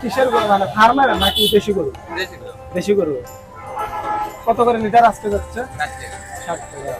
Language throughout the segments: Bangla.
কিসের গরু? মানে ফার্মের নাকি দেশি গরু? দেশি গরু। কত করে লিটার আসতে যাচ্ছে? ষাট টাকা।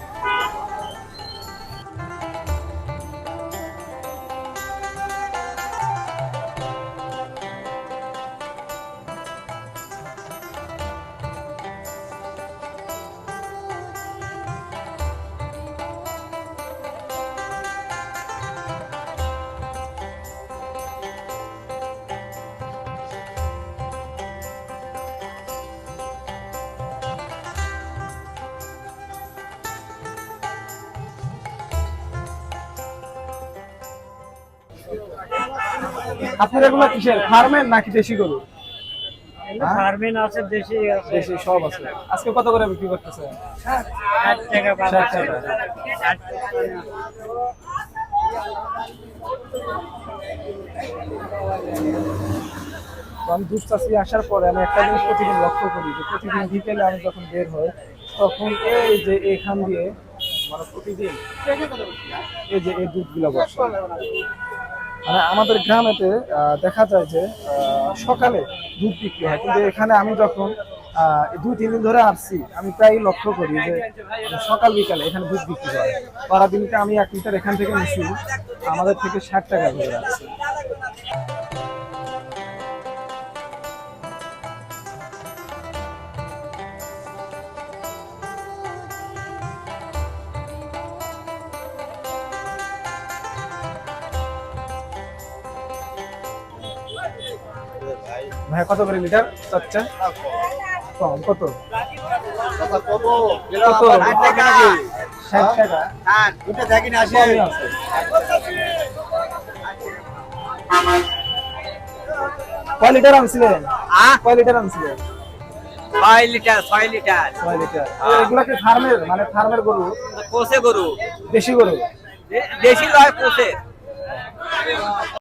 আপনার এগুলো কিসের? ফার্মের নাকি দেশি গরু? ফার্মিন আছে দেশি আছে। দেশি সব আছে। আজকে কত করে বিক্রি করতেছে? টাকা টাকা। আমি দুষ্টাসি আসার পরে আমি একটা জিনিস প্রতিদিন লক্ষ্য করি যে প্রতিদিন বিকেলে আমি যখন বের হই তখন এই যে এখান দিয়ে মানে প্রতিদিন এই যে এই দুধগুলো বসে। মানে আমাদের গ্রামেতে দেখা যায় যে সকালে দুধ বিক্রি হয়। কিন্তু এখানে আমি যখন দুই, তিন দিন ধরে আসছি, আমি প্রায় লক্ষ্য করি যে, সকাল বিকালে এখানে দুধ বিক্রি হয়। সারাদিনকে আমি এক লিটার এখান থেকে নিচ্ছি আমাদের থেকে ষাট টাকা করে। ভাই কত করে লিটার চাচ্ছে কম কত? কত ষাট টাকা। কয় লিটার আনছিলেন? কয় লিটার আনছিলেন? ছয় লিটার ছয় লিটার। ছয় লিটার। এগুলা কি ফার্মের? মানে ফার্মের গরু? কোষে গরু। দেশি গরু? দেশি লয় কোষে।